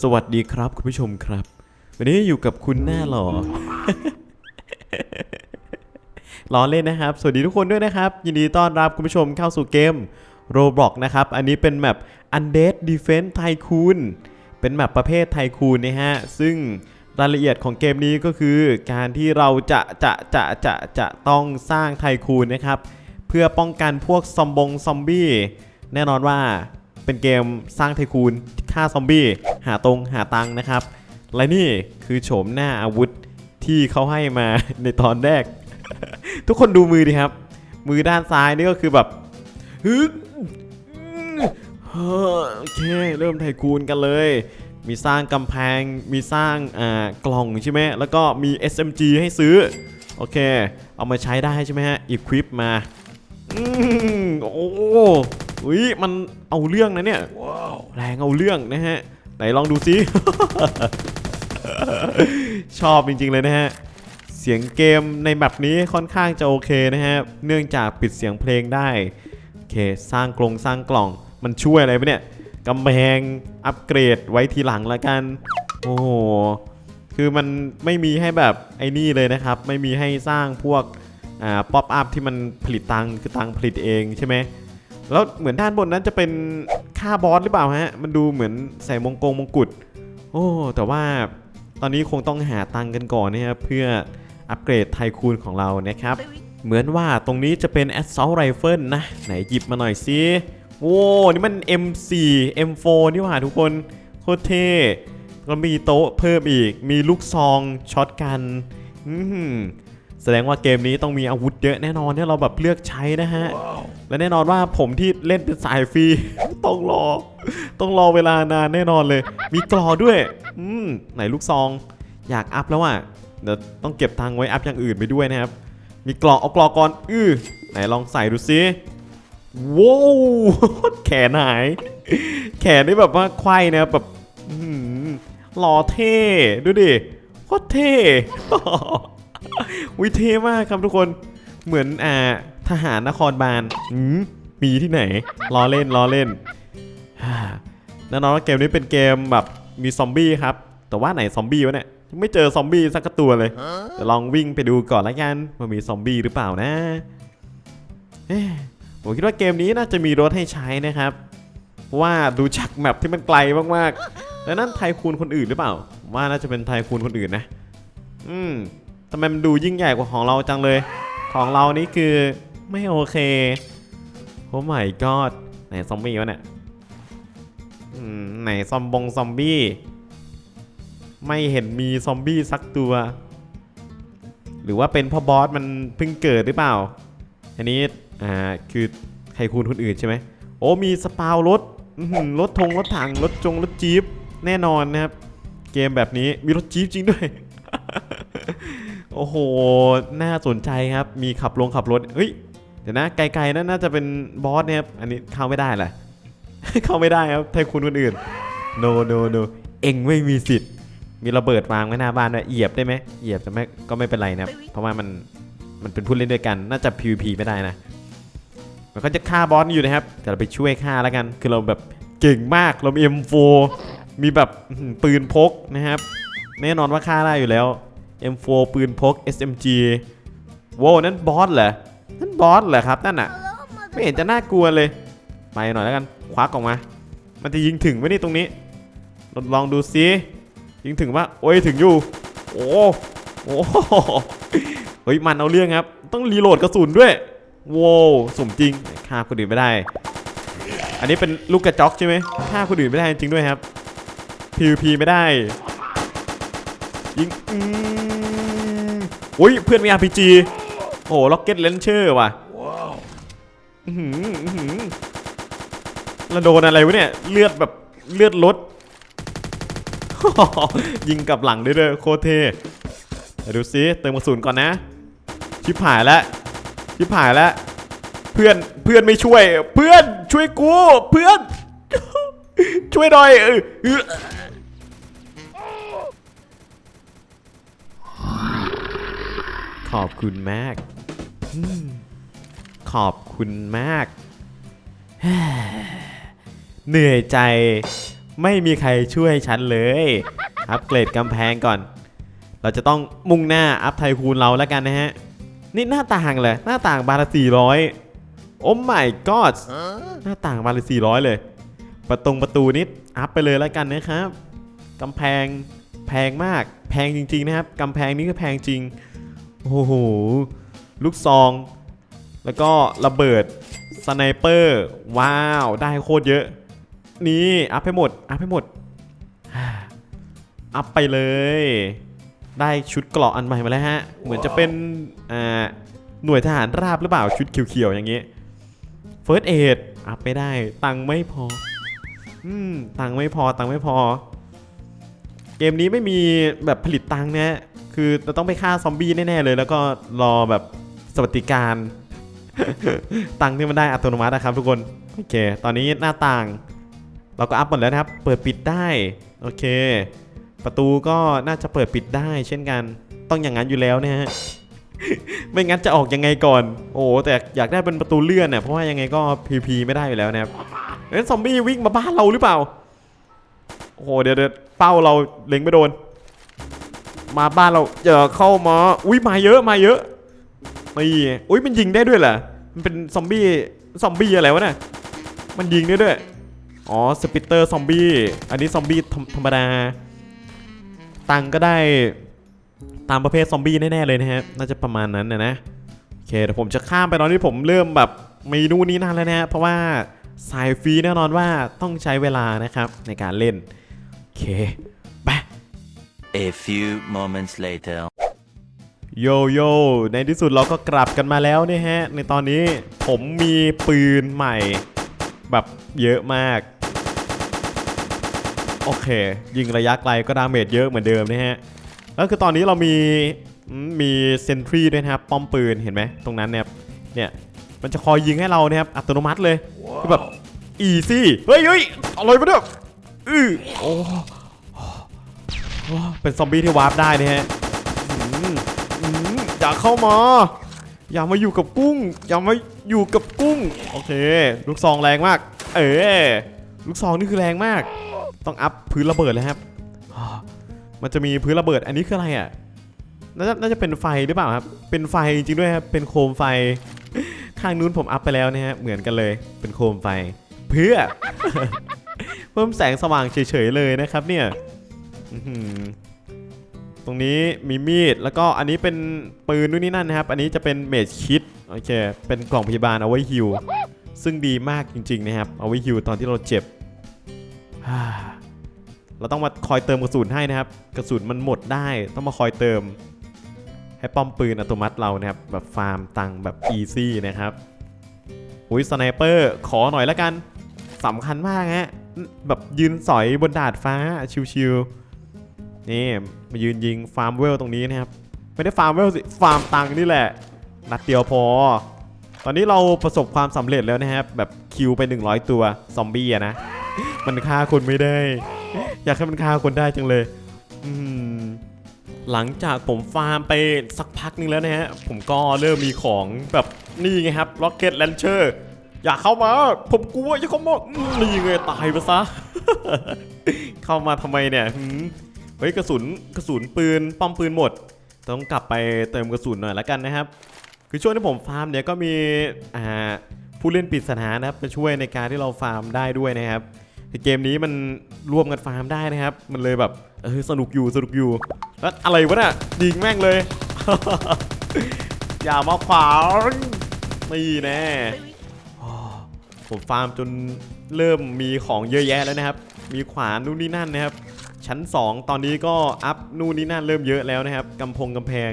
สวัสดีครับคุณผู้ชมครับ วันนี้อยู่กับคุณหน้าหล่อล้อเล่นนะครับ สวัสดีทุกคนด้วยนะครับ ยินดีต้อนรับคุณผู้ชมเข้าสู่เกม Roblox นะครับ อันนี้เป็นแมป Undead Defense Tycoon เป็นแมปประเภทไทคูนนะฮะ ซึ่งรายละเอียดของเกมนี้ก็คือ การที่เราจะจะจะจะจะต้องสร้างไทคูนนะครับ เพื่อป้องกันพวกซอมบงซอมบี้แน่นอนว่า เป็นเกมสร้างไทคูนฆ่าซอมบี้ หาตรงหาตังนะครับ และนี่คือโฉมหน้าอาวุธที่เขาให้มาในตอนแรก ทุกคนดูมือดิครับ มือด้านซ้ายนี่ก็คือแบบฮึดเฮ้โอเค เริ่มไทคูนกันเลย มีสร้างกำแพง มีสร้างอ่ากล่องใช่ไหม แล้วก็มี SMG ให้ซื้อ โอเค เอามาใช้ได้ใช่ไหมฮะ equip มา อืมโอ้ อุ้ยมันเอาเรื่องนะเนี่ยแรงเอาเรื่องนะฮะ ไหนลองดูซิ ชอบจริงๆเลยนะฮะ เสียงเกมในแบบนี้ค่อนข้างจะโอเคนะฮะ เนื่องจากปิดเสียงเพลงได้ โอเค สร้างกรงสร้างกล่อง มันช่วยอะไรปะเนี่ยกำแพงอัปเกรดไว้ทีหลังละกัน โอ้โห คือมันไม่มีให้แบบไอ้นี่เลยนะครับ ไม่มีให้สร้างพวกอ่าป๊อปอัพที่มันผลิตตังค์คือตังค์ผลิตเองใช่ไหม แล้วเหมือนด้านบนนั้นจะเป็นค่าบอสหรือเปล่าฮะ มันดูเหมือนใส่มงกงมงกุฎ โอ้ แต่ว่าตอนนี้คงต้องหาตังกันก่อนนะครับเพื่ออัปเกรดไทคูนของเรานะครับ เหมือนว่าตรงนี้จะเป็น Assault Rifle นะ ไหนหยิบมาหน่อยสิโอ้นี่มัน M4 M4 นี่หว่าทุกคนโคตรเท่แล้วมีโต๊ะเพิ่มอีก มีลูกซองช็อตกัน อืม แสดงว่าเกมนี้ต้องมีอาวุธเยอะแน่นอนที่เราแบบเลือกใช้นะฮะ และแน่นอนว่าผมที่เล่นเป็นสายฟรีต้องรอ ต้องรอเวลานานแน่นอนเลย มีกรอด้วย อืมไหนลูกซอง อยากอัพแล้วอะเดี๋ยวต้องเก็บตังค์ไว้อัพอย่างอื่นไปด้วยนะครับ มีกรอกเอากรอกก่อนอื้อไหนลองใส่ดูซิว้าวแขนหาย แขนได้แบบว่าไขว้นะครับแบบอื้อหือหล่อเท่ ดูดิโคตรเท่ วิเทมากครับทุกคนเหมือนอ่าทหารนครบาลมีที่ไหนล้อเล่นล้อเล่นฮ่าแน่นอนว่าเกมนี้เป็นเกมแบบมีซอมบี้ครับ แต่ว่าไหนซอมบี้วะเนี่ยไม่เจอซอมบี้สักตัวเลยเดี๋ยวลองวิ่งไปดูก่อนละกันว่ามีซอมบี้หรือเปล่านะผมคิดว่าเกมนี้น่าจะมีรถให้ใช้นะครับว่าดูจากแมปที่มันไกลมากๆ แล้วนั่นไทคูนคนอื่นหรือเปล่า ว่าน่าจะเป็นไทคูนคนอื่นนะ อืม ทำไมมันดูยิ่งใหญ่กว่าของเราจังเลย ของเรานี่คือไม่โอเค โอ้ไม่กอดไหนซอมบี้วะเนี่ยไหนซอมบงซอมบี้ ไม่เห็นมีซอมบี้สักตัว หรือว่าเป็นเพ่อบอสมันเพิ่งเกิดหรือเปล่า อันนี้ อ่า คือใครคูณคนอื่นใช่ไหม โอ้ มีสปาวรถรถทงรถถังรถจงรถจี๊ปแน่นอนนะครับ เกมแบบนี้มีรถจี๊ปจริงด้วย โอ้โห น่าสนใจครับ มีขับลงขับรถเฮ้ย เดี๋ยวนะ ไกลๆนั่นน่าจะเป็นบอสเนี่ยครับอันนี้เข้าไม่ได้แหละ เข้าไม่ได้ครับไทคุณคนอื่น no no no เอ็งไม่มีสิทธิ์ มีระเบิดวางไว้หน้าบ้านด้วยเหยียบได้ไหมเหยียบแต่ไม่ก็ไม่เป็นไรนะครับ เพราะว่ามันมันเป็นผู้เล่นด้วยกัน น่าจะ PVP ไม่ได้นะ มันก็จะฆ่าบอสอยู่นะครับ แต่เราไปช่วยฆ่าแล้วกัน คือเราแบบเก่งมาก เรามี M4 มีแบบอื้อหือปืนพกนะครับ แน่นอนว่าฆ่าได้อยู่แล้ว M4 ปืนพก SMG โว้นั่นบอสเหรอ นั่นบอสเหรอครับนั่นน่ะไม่เห็นจะน่ากลัวเลย ไปหน่อยแล้วกัน ควักออกมา มันจะยิงถึงไหมนี่ตรงนี้ ลองลองดูซิยิงถึงว่าโอ้ยถึงอยู่ โอ้โอ้เฮ้ยมันเอาเรื่องครับ ต้องรีโหลดกระสุนด้วยโว้วสมจริงฆ่าคนอื่นไม่ได้ อันนี้เป็นลูกกระจอกใช่ไหมฆ่าคนอื่นไม่ได้จริงด้วยครับ PVP ไม่ได้ ยิงอืม อุ้ยเพื่อนมี RPG โอ้ล็อกเก็ตเลนเชอร์ว่ะอื้อหืออื้อหือแล้วโดนอะไรวะเนี่ย เลือดแบบเลือดลด ยิงกลับหลังด้วยเด้อโคตรเท่เดี๋ยวดูซิเติมกระสุนก่อนนะ ชิบหายแล้ว ชิบหายแล้ว เพื่อนเพื่อนไม่ช่วย เพื่อนช่วยกู เพื่อน ช่วยหน่อยเออเออ ขอบคุณมาก ขอบคุณมาก เหนื่อยใจ ไม่มีใครช่วยฉันเลย อัปเกรดกำแพงก่อน เราจะต้องมุ่งหน้าอัพไทคูนเราแล้วกันนะฮะ นี่หน้าต่างเลย หน้าต่างบานละ400โอ้ my god หน้าต่างบานละ400เลย ประตงประตูนิด อัพไปเลยแล้วกันนะครับกำแพงแพงมาก แพงจริง ๆ นะครับกำแพงนี้ก็แพงจริง โอ้โห ลูกซอง แล้วก็ระเบิด สไนเปอร์ ว้าว ได้โคตรเยอะ นี่ อัพให้หมด อัพให้หมด อัพไปเลย ได้ชุดเกราะอันใหม่มาแล้วฮะ เหมือนจะเป็น อ่า หน่วยทหารราบหรือเปล่า ชุดเขียวๆ อย่างนี้ First Aid อัพไม่ได้ ตังไม่พอ อืม ตังไม่พอ ตังไม่พอ เกมนี้ไม่มีแบบผลิตตังค์นะคือเราต้องไปฆ่าซอมบี้แน่ๆเลย แล้วก็รอแบบสวัสดิการ ตังค์ที่มันได้อัตโนมัตินะครับทุกคนโอเค ตอนนี้หน้าต่าง เราก็อัพหมดแล้วนะครับ เปิดปิดได้โอเค ประตูก็น่าจะเปิดปิดได้ เช่นกันต้องอย่างนั้นอยู่แล้วนะฮะไม่งั้นจะออกยังไงก่อน โอ้แต่อยากได้เป็นประตูเลื่อนเนี่ยเพราะว่ายังไงก็พีพีไม่ได้อยู่แล้วนะครับเอ้ยซอมบี้วิ่งมาบ้านเราหรือเปล่า โอ้โหเดี๋ยวเดี๋ยวเป้าเราเล็งไม่โดน มาบ้านเราอย่าเข้ามาอุ้ยมาเยอะมาเยอะนี่อุ้ยมันยิงได้ด้วยเหรอมันเป็นซอมบี้ซอมบี้อะไรวะเนี่ยมันยิงได้ด้วยอ๋อสปิตเตอร์ซอมบี้อันนี้ซอมบี้ธรรมธรรมดา ตังก็ได้ตามประเภทซอมบี้แน่ๆเลยนะฮะน่าจะประมาณนั้นนะนะโอเคเดี๋ยวผมจะข้ามไปตอนที่ผมเริ่มแบบมีนู่นนี่นั่นแล้วนะฮะเพราะว่าสายฟรีแน่นอนว่าต้องใช้เวลานะครับในการเล่น เค ไป A few moments later. โยโย่ในที่สุดเราก็กลับกันมาแล้วเนี่ยฮะ ในตอนนี้ผมมีปืนใหม่ แบบเยอะมาก โอเค ยิงระยะไกลก็ดาเมจเยอะเหมือนเดิมนะฮะ แล้วคือตอนนี้เรามีอืมมีเซนทรีด้วยนะครับ ป้อมปืนเห็นไหมตรงนั้นเนี่ยเนี่ยมันจะคอยยิงให้เราเนี่ยครับอัตโนมัติเลย คือแบบอีซี่ เฮ้ยเฮ้ยอะไรมาเนี่ย อือโอ้โอ้เป็นซอมบี้ที่วาร์ปได้นะฮะอย่าเข้ามา อย่ามาอยู่กับกุ้ง อย่ามาอยู่กับกุ้ง โอเค ลูกซองแรงมาก เออลูกซองนี่คือแรงมาก ต้องอัพพื้นระเบิดเลยครับ มันจะมีพื้นระเบิด อันนี้คืออะไรอะ น่าจะน่าจะเป็นไฟหรือเปล่าครับ เป็นไฟจริงด้วยครับ เป็นโคมไฟ ข้างนู้นผมอัพไปแล้วนะฮะ เหมือนกันเลย เป็นโคมไฟ เพื่อ เพิ่มแสงสว่างเฉยๆเลยนะครับเนี่ยตรงนี้มีมีดแล้วก็อันนี้เป็นปืนนู่นนี่นั่นนะครับ อันนี้จะเป็นเมจคิดโอเค เป็นกล่องพยาบาลเอาไว้ฮิวซึ่งดีมากจริง ๆ นะครับ เอาไว้ฮิวตอนที่เราเจ็บ เราต้องมาคอยเติมกระสุนให้นะครับ กระสุนมันหมดได้ต้องมาคอยเติม ให้ป้อมปืนอัตโนมัติเรานะครับ แบบฟาร์มตังค์แบบอีซี่นะครับอุ้ยสไนเปอร์ขอหน่อยละกันสำคัญมากฮะ แบบยืนสอยบนดาดฟ้าชิวๆนี่มายืนยิงฟาร์มเวลตรงนี้นะครับ ไม่ได้ฟาร์มเวลสิฟาร์มตังค์นี่แหละ นัดเดียวพอ ตอนนี้เราประสบความสำเร็จแล้วนะครับ แบบคิวไป 100 ตัวซอมบี้อะนะ มันฆ่าคนไม่ได้ อยากให้มันฆ่าคนได้จังเลยหลังจากผมฟาร์มไปสักพักนึงแล้วนะฮะ ผมก็เริ่มมีของแบบนี่ไงครับ Rocket Launcher อ อย่าเข้ามา ผมกลัวอย่าเข้ามานี่ไงตายไปซะ เข้ามาทำไมเนี่ยเฮ้ยกระสุนกระสุนปืนป้อมปืนหมด ต้องกลับไปเติมกระสุนหน่อยละกันนะครับ คือช่วงที่ผมฟาร์มเนี่ยก็มีอ่าผู้เล่นปริศนานะครับมาช่วยในการที่เราฟาร์มได้ด้วยนะครับเกมนี้มันร่วมกันฟาร์มได้นะครับ มันเลยแบบเออสนุกอยู่สนุกอยู่ แล้วอะไรวะเนี่ยยิงแม่งเลย อย่ามาขวางนี่แน่ ผมฟาร์มจนเริ่มมีของเยอะแยะแล้วนะครับ มีขวานนู่นนี่นั่นนะครับ ชั้น 2 ตอนนี้ก็อัพนู่นนี่นั่นเริ่มเยอะแล้วนะครับกำพงกำแพง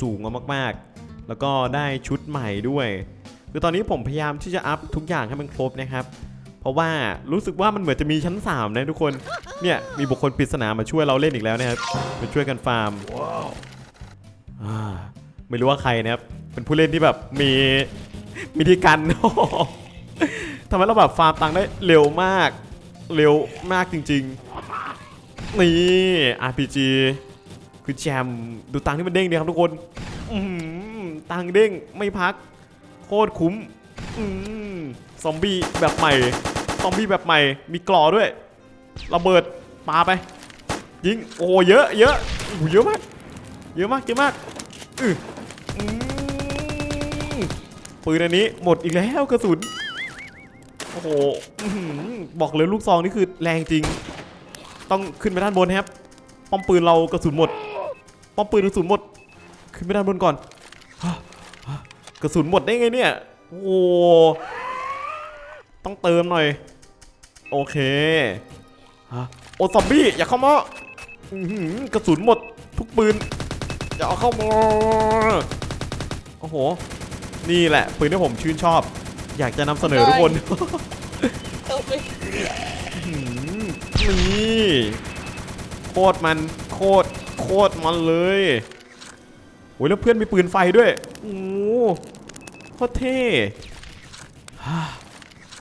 สูงมากๆ แล้วก็ได้ชุดใหม่ด้วย คือตอนนี้ผมพยายามที่จะอัพทุกอย่างให้มันครบนะครับ เพราะว่ารู้สึกว่ามันเหมือนจะมีชั้น 3 นะทุกคน เนี่ยมีบุคคลปริศนามาช่วยเราเล่นอีกแล้วนะครับ มาช่วยกันฟาร์มไม่รู้ว่าใครนะครับ เป็นผู้เล่นที่แบบมีมีที่กัน ทำให้เราแบบฟาร์มตังค์ได้เร็วมาก เร็วมากจริง ๆ นี่ RPG คือแจมดูตังค์ที่มันเด้งดีครับทุกคนตังค์เด้งไม่พัก โคตรคุ้มซอมบี้แบบใหม่ ซอมบี้แบบใหม่ มีกรอด้วย ระเบิดปาไป ยิง โอ้เยอะเยอะโอ้เยอะมาก เยอะมากเยอะมากอือปืนอันนี้หมดอีกแล้วกระสุน โอ้โหบอกเลยลูกซองนี่คือแรงจริง ต้องขึ้นไปด้านบนนะครับ ป้อมปืนเรากระสุนหมด ป้อมปืนกระสุนหมด ขึ้นไปด้านบนก่อน กระสุนหมดได้ไงเนี่ย โอ้โหต้องเติมหน่อย โอเคโอซอมบี้อย่าเข้ามาอื้อหือกระสุนหมดทุกปืนอย่าเอาเข้ามาโอ้โห นี่แหละปืนที่ผมชื่นชอบ อยากจะนำเสนอทุกคน เอาไปหืมนี่โคตรมันโคตรโคตรมันเลยโอ้ยแล้วเพื่อนมีปืนไฟด้วยโอ้โหโคตรเท่ฮ่า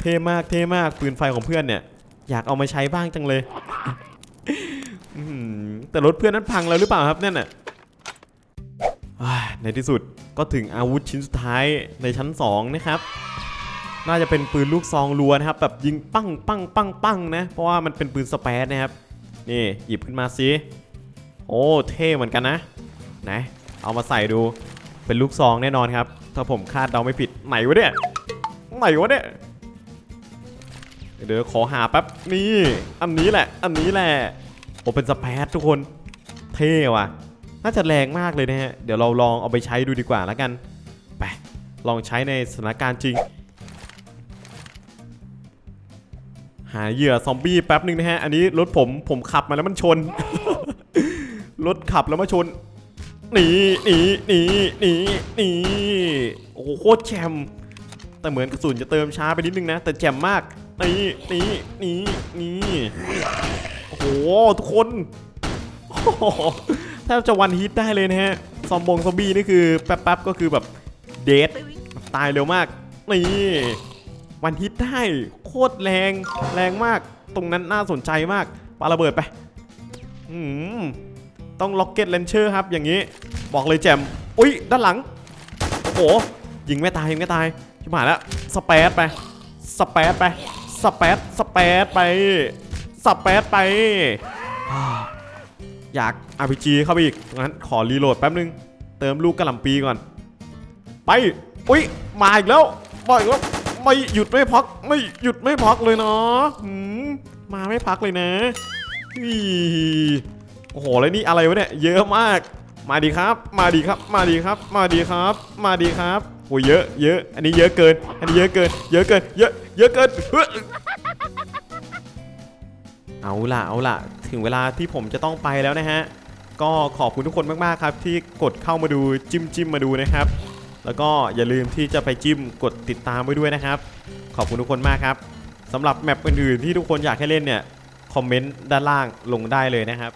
เท่มากเท่มากปืนไฟของเพื่อนเนี่ย อยากเอามาใช้บ้างจังเลยอื้อหือแต่รถเพื่อนนั้นพังแล้วหรือเปล่าครับนั่นน่ะอ่าในที่สุดก็ถึงอาวุธชิ้นสุดท้ายในชั้น 2 นะครับ น่าจะเป็นปืนลูกซองรัวนะครับแบบยิงปั้งปั้งปั้งปั้งนะเพราะว่ามันเป็นปืนสเปซนะครับนี่หยิบขึ้นมาสิโอ้เท่เหมือนกันนะไหนเอามาใส่ดูเป็นลูกซองแน่นอนครับ ถ้าผมคาดเดาไม่ผิดไหนวะเนี่ยไหนวะเนี่ยเดี๋ยวขอหาแป๊บนี่อันนี้แหละ อันนี้แหละโอ้เป็นสเปซทุกคนเท่ว่ะน่าจะแรงมากเลยนะฮะ เดี๋ยวเราลองเอาไปใช้ดูดีกว่าแล้วกัน ไป ลองใช้ในสถานการณ์จริง หาเหยื่อซอมบี้แป๊บหนึ่งนะฮะ อันนี้รถผมผมขับมาแล้วมันชน รถขับแล้วมาชนหนีหนีหนีหนีหนีโอ้โหโคตรแจมแต่เหมือนกระสุนจะเติมช้าไปนิดนึงนะ แต่แจ่มมากหนีหนีหนีหนีโอ้โห ทุกคนแทบจะวันฮิตได้เลยนะฮะ ซอมบงซอมบี้นี่คือแป๊บๆก็คือแบบเดทตายเร็วมาก นี่ วันฮิตได้ คตรแรงแรงมาก ตรงนั้นน่าสนใจมากปาระเบิดไปอืมต้องล็อกเก็ตเลนเชอร์ครับ อย่างนี้ บอกเลยแจมอุ้ยด้านหลัง โอ้โหยิงไม่ตายยิงไม่ตายชิบหายแล้วสเปซไปสเปซไปสเปซสเปซไปสเปซไปอ่าอยาก RPG เข้าไปอีกงั้นขอรีโหลดแป๊บนึง เติมลูกกระหล่ำปีก่อน ไป อุ้ยมาอีกแล้วมาอีกแล้ว ไม่หยุดไม่พัก ไม่หยุดไม่พักเลยเนาะมาไม่พักเลยนะอีโอ้โหแล้วนี่อะไรวะเนี่ย เยอะมาก มาดีครับ มาดีครับ มาดีครับ มาดีครับ มาดีครับโอ้ยเยอะ เยอะ อันนี้เยอะเกิน อันนี้เยอะเกิน เยอะเกิน เยอะ เยอะเกินเฮ้ยเอาล่ะ เอาล่ะ ถึงเวลาที่ผมจะต้องไปแล้วนะฮะ ก็ขอบคุณทุกคนมากๆครับ ที่กดเข้ามาดูจิ้มจิ้มมาดูนะครับ แล้วก็อย่าลืมที่จะไปจิ้มกดติดตามไว้ด้วยนะครับ ขอบคุณทุกคนมากครับสำหรับแมปอื่นๆที่ทุกคนอยากให้เล่นเนี่ยคอมเมนต์ด้านล่างลงได้เลยนะครับ